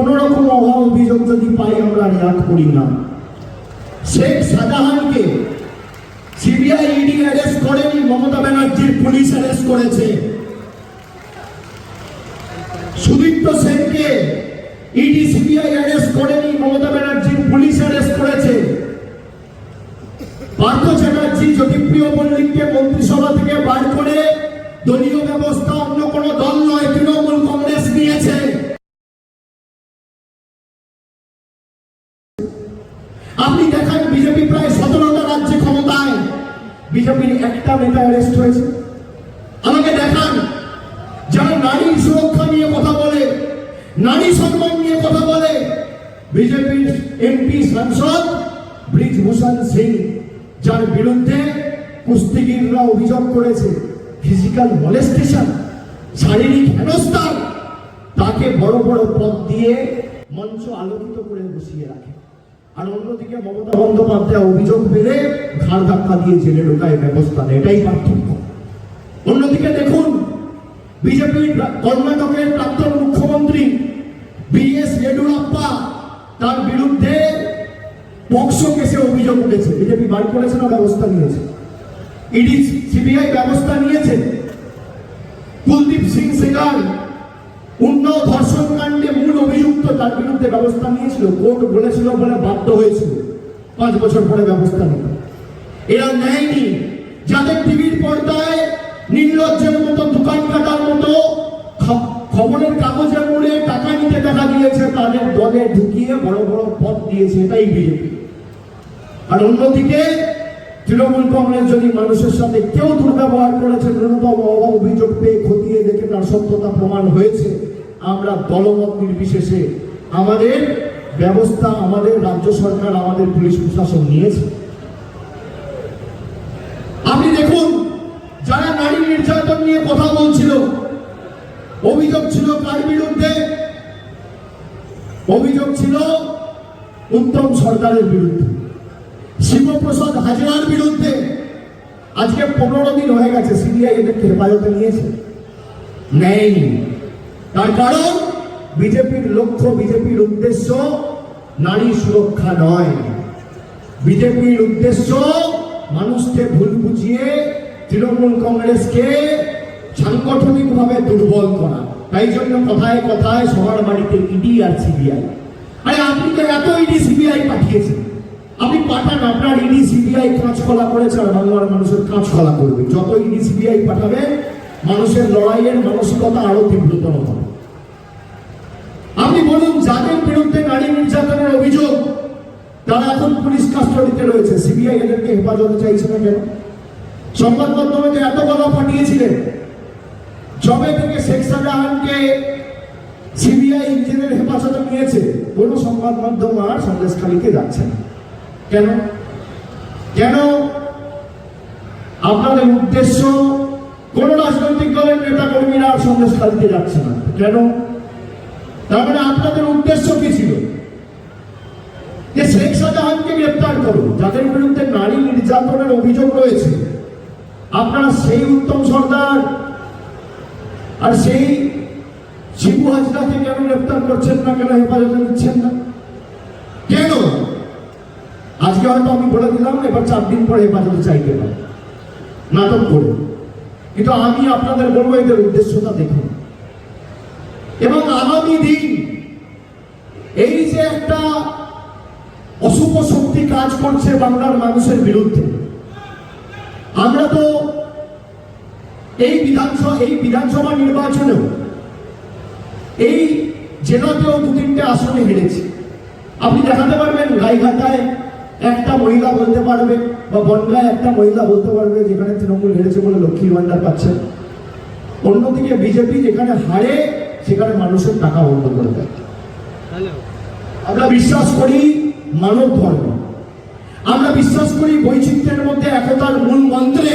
কোন রকম অভাব অভিযোগ যদি পাই আমরা রেয়াত করি না। শেখ শাহজাহানকে সিবিআই ইডি অ্যারেস্ট করেনি, মমতা ব্যানার্জির পুলিশ অ্যারেস্ট করেছে। সুদীপ্ত সেনকে ইডি সিবিআই অ্যারেস্ট করেনি, মমতা ব্যানার্জির পুলিশ অ্যারেস্ট করেছে। পার্থ চ্যাটার্জি, জ্যোতিপ্রিয় মল্লিককে মন্ত্রিসভা থেকে বার করে দলীয় ব্যবস্থা অন্য কোন আপনি দেখান বিজেপি প্রায় সতেরোটা রাজ্যে ক্ষমতায়। বিজেপির একটা নেতা অ্যারেস্ট হয়েছে। আমাকে দেখান। যারা নারীর সুরক্ষা নিয়ে কথা বলে, নারী সম্মান নিয়ে কথা বলে, বিজেপির এমপি সাংসদ ব্রিজভূষণ সিং, যার বিরুদ্ধে কুস্তিগিররা অভিযোগ করেছে ফিজিক্যাল মলেস্টেশন শারীরিক হেনস্থান তাকে বড় বড় পদ দিয়ে মঞ্চ আলোকিত করে বসিয়ে রাখে। আর অন্যদিকে মমতা বন্দ্যোপাধ্যায় অভিযোগ পেলে ঘাড় ধাক্কা দিয়ে জেলে ঢোকায় ব্যবস্থা নেয়, এটাই পার্থক্য। অন্যদিকে দেখুন, বিজেপির কর্ণাটকের প্রাক্তন মুখ্যমন্ত্রী বিএস ইয়েডুরাপ্পা তার বিরুদ্ধে পক্সো কেসে অভিযোগ উঠেছে। বিজেপি বার করেছে না, ব্যবস্থা নিয়েছে। ইডি, সিবিআই ব্যবস্থা নিয়েছে। কুলদীপ সিং সেগার উন্নাও ধর্ষণ কাণ্ডে মূল অভিযুক্ত তার বিরুদ্ধে ব্যবস্থা নিয়েছিল, কোর্ট বলেছিল বলে বাধ্য হয়েছিল। পাঁচ বছর পরে ব্যবস্থা নিতে এরা নেয়নি। যাদের টিভির পর্দায় নির্লজ্জের মতো দোকান কাটার মতো খবরের কাগজে মুড়ে টাকা নিতে দেখা দিয়েছে তাদের দলে ঢুকিয়ে বড় বড় পদ দিয়েছে, এটাই বিজেপি। আর অন্যদিকে তৃণমূল কংগ্রেস যদি মানুষের সাথে কেউ দুর্ব্যবহার করেছে, ন্যূনতম অভিযোগ পেয়ে খতিয়ে দেখে তার সত্যতা প্রমাণ হয়েছে। আমরা দলমত নির্বিশেষে আমাদের ব্যবস্থা আমাদের রাজ্য সরকার, আমাদের পুলিশ প্রশাসন নিয়েছে। আপনি দেখুন, যারা নারী নির্যাতন নিয়ে কথা বলছিল, অভিযোগ ছিল কার বিরুদ্ধে? অভিযোগ ছিল উত্তম সরকারের বিরুদ্ধে। শিবপ্রসাদ হাজরার বিরুদ্ধে। আজকে পনেরো দিন হয়ে গেছে, সিবিআই এদেরকে হেফাজতে নিয়েছে। নেয়নি। তার কারণ, বিজেপির লক্ষ্য, বিজেপির উদ্দেশ্য নারী সুরক্ষা নয়। বিজেপির উদ্দেশ্য মানুষকে ভুল বুঝিয়ে তৃণমূল কংগ্রেসকে সাংগঠনিকভাবে দুর্বল করা। তাই জন্য কথায় কথায় সবার বাড়িতে ইডি আর সিবিআই আরে আপনি তো এত ইডি সিবিআই পাঠিয়েছেন। আপনি পাঠান, আপনার ইডি সিবিআই কাঁচ খোলা করেছে আর বাংলার মানুষের কাঁচ খোলা করবে। যত ইডি সিবিআই পাঠাবে মানুষের লড়াইয়ের মানসিকতা আরও তীব্রতর হবে। আপনি বলুন, যাদের বিরুদ্ধে নারী নির্যাতনের অভিযোগ, তারা এখন পুলিশ কাস্টডিতে রয়েছে। সিবিআই এদেরকে হেফাজতে চাইছে না কেন? সংবাদ মাধ্যমে তো এত কথা পাঠিয়েছিলেন। জবে থেকে শেখ শাহজাহানকে সিবিআই ইঞ্জিনের হেফাজতে নিয়েছে। কোনো সংবাদ মাধ্যম আর সন্দেশখালীতে যাচ্ছে না। কেন? কেন? আপনাদের উদ্দেশ্য, কোন রাজনৈতিক দলের নেতা কর্মীরা আর সন্দেশখালীতে যাচ্ছে না। কেন? ছিল। যে শেখ শাহজাহানকে গ্রেপ্তার করুন, যাদের বিরুদ্ধে নারী নির্যাতনের অভিযোগ রয়েছে, আপনারা সেই উত্তম সর্দার আর সেই শিবু হাজরাকে কেন গ্রেপ্তার করছেন না, কেন হেফাজতে নিচ্ছেন না? কেন? আজকে হয়তো আমি বলে দিলাম, এবার চার দিন পরে হেফাজতে চাইতে পারে। নাটক করে কিন্তু আমি আপনাদের বলব, এদের উদ্দেশ্যটা দেখুন। এবং আগামী দিন এই যে একটা অশুভ শক্তি কাজ করছে বাংলার মানুষের বিরুদ্ধে, আমরা তো এই বিধানসভা এই বিধানসভা নির্বাচনেও এই জেলাতেও দু তিনটে আসনে হেরেছি। আপনি দেখাতে পারবেন, গাইঘাটায় একটা মহিলা বলতে পারবে বা বনগায় একটা মহিলা বলতে পারবে যেখানে তৃণমূল হেরেছে বলে লক্ষ্মীর ভান্ডার পাচ্ছে অন্যদিকে বিজেপি যেখানে হারে, সেখানে মানুষের টাকা বন্ধ করে দেয়। আমরা বিশ্বাস করি মানব ধর্ম। আমরা বিশ্বাস করি বৈচিত্র্যের মধ্যে একতার মূল মন্ত্রে